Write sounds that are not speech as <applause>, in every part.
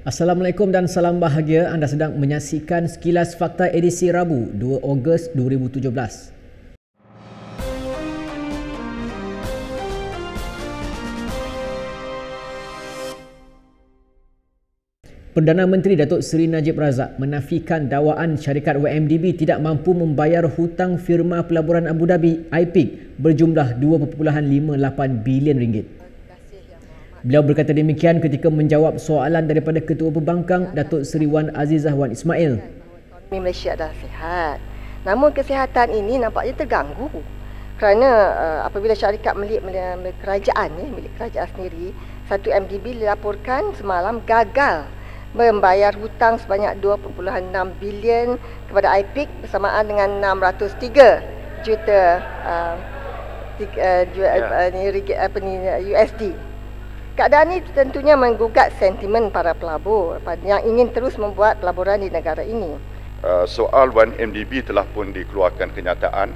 Assalamualaikum dan salam bahagia. Anda sedang menyaksikan sekilas fakta edisi Rabu 2 Ogos 2017. Perdana Menteri Datuk Seri Najib Razak menafikan dakwaan syarikat YMDB tidak mampu membayar hutang firma pelaburan Abu Dhabi IPIC berjumlah 2.58 bilion ringgit. Beliau berkata demikian ketika menjawab soalan daripada Ketua Pembangkang Datuk Seri Wan Azizah Wan Ismail. Malaysia adalah sihat. Namun kesihatan ini nampaknya terganggu kerana uh, apabila syarikat milik, milik kerajaan ya, milik kerajaan sendiri satu MDB dilaporkan semalam gagal membayar hutang sebanyak 2.6 bilion kepada IPIC bersamaan dengan 603 juta uh, uh, yeah. uh, apa ni USD. Keadaan ini tentunya menggugat sentimen para pelabur yang ingin terus membuat pelaburan di negara ini. Uh, soal 1MDB telah pun dikeluarkan kenyataan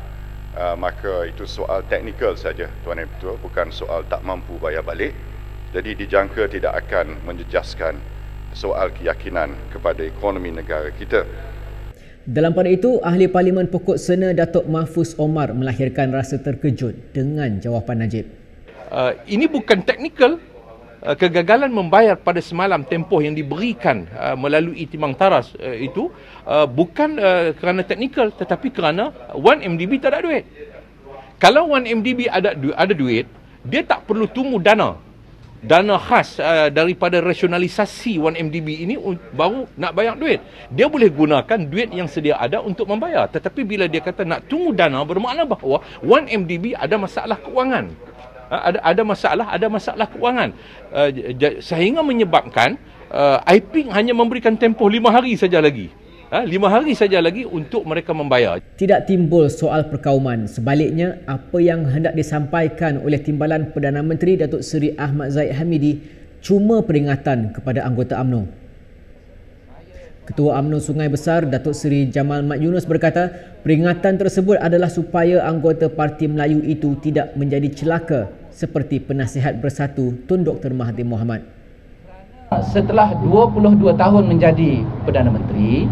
uh, maka itu soal teknikal saja tuan dan puan bukan soal tak mampu bayar balik. Jadi dijangka tidak akan menjejaskan soal keyakinan kepada ekonomi negara kita. Dalam pada itu, Ahli Parlimen Pokok Sena Datuk Mahfuz Omar melahirkan rasa terkejut dengan jawapan Najib. Uh, ini bukan teknikal. Uh, kegagalan membayar pada semalam tempoh yang diberikan uh, melalui timang taras uh, itu uh, bukan uh, kerana teknikal tetapi kerana 1MDB tak ada duit. Kalau 1MDB ada, du- ada duit, dia tak perlu tunggu dana dana khas uh, daripada rasionalisasi 1MDB ini baru nak bayar duit. Dia boleh gunakan duit yang sedia ada untuk membayar. Tetapi bila dia kata nak tunggu dana bermakna bahawa 1MDB ada masalah keuangan. Ada ada masalah, ada masalah keuangan. Uh, sehingga menyebabkan uh, IPIC hanya memberikan tempoh lima hari saja lagi ha, lima hari saja lagi untuk mereka membayar. Tidak timbul soal perkauman. Sebaliknya, apa yang hendak disampaikan oleh Timbalan Perdana Menteri Datuk Seri Ahmad Zaid Hamidi cuma peringatan kepada anggota AMNO. Ketua AMNO Sungai Besar Datuk Seri Jamal Mat Yunus berkata, peringatan tersebut adalah supaya anggota Parti Melayu itu tidak menjadi celaka seperti penasihat bersatu Tun Dr. Mahathir Mohamad. Setelah 22 tahun menjadi Perdana Menteri,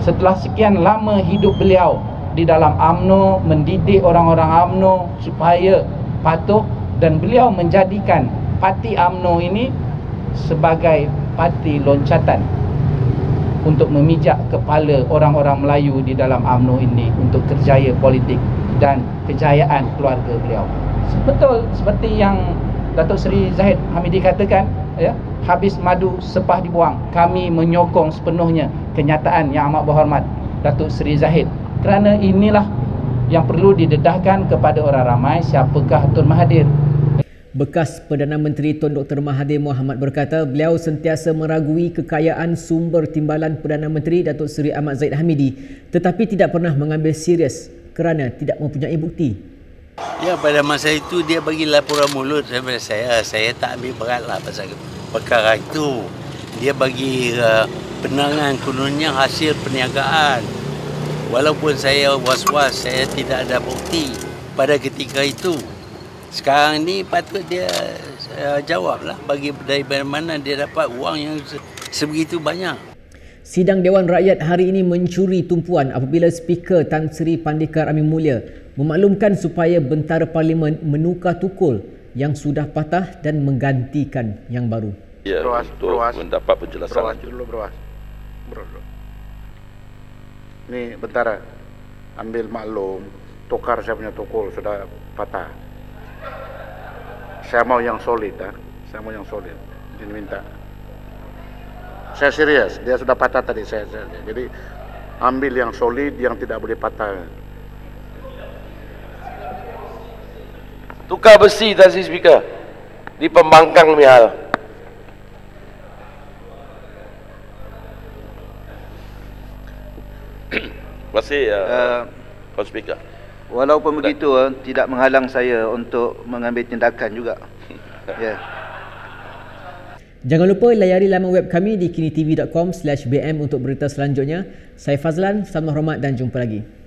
setelah sekian lama hidup beliau di dalam AMNO mendidik orang-orang AMNO supaya patuh dan beliau menjadikan parti AMNO ini sebagai parti loncatan untuk memijak kepala orang-orang Melayu di dalam AMNO ini untuk kerjaya politik dan kejayaan keluarga beliau. Betul seperti yang Datuk Seri Zahid Hamidi katakan ya, habis madu sepah dibuang. Kami menyokong sepenuhnya kenyataan yang amat berhormat Datuk Seri Zahid. Kerana inilah yang perlu didedahkan kepada orang ramai siapakah Tun Mahathir. Bekas Perdana Menteri Tun Dr. Mahathir Mohamad berkata beliau sentiasa meragui kekayaan sumber timbalan Perdana Menteri Datuk Seri Ahmad Zaid Hamidi tetapi tidak pernah mengambil serius kerana tidak mempunyai bukti. Ya pada masa itu dia bagi laporan mulut kepada saya. Saya tak ambil berat lah pasal perkara itu. Dia bagi uh, penangan kononnya hasil perniagaan. Walaupun saya was-was, saya tidak ada bukti pada ketika itu. Sekarang ni patut dia uh, jawablah bagi dari mana dia dapat uang yang sebegitu banyak. Sidang Dewan Rakyat hari ini mencuri tumpuan apabila Speaker Tan Sri Pandikar Amin Mulia memaklumkan supaya bentara parlimen menukar tukul yang sudah patah dan menggantikan yang baru. Ya, berwas, untuk berwas, mendapat penjelasan. Berwas dulu, berwas. Berwas. Ni bentara ambil maklum tukar saya punya tukul sudah patah. Saya mau yang solid, ha? saya mau yang solid. Ini minta. Saya serius, dia sudah patah tadi saya, saya. Jadi ambil yang solid yang tidak boleh patah. Tukar besi tadi speaker di pembangkang Mihal. <coughs> Masih uh, uh, speaker. Walaupun begitu uh, tidak menghalang saya untuk mengambil tindakan juga. <laughs> Ya. Yeah. Jangan lupa layari laman web kami di kinitv.com/bm untuk berita selanjutnya. Saya Fazlan, salam hormat dan jumpa lagi.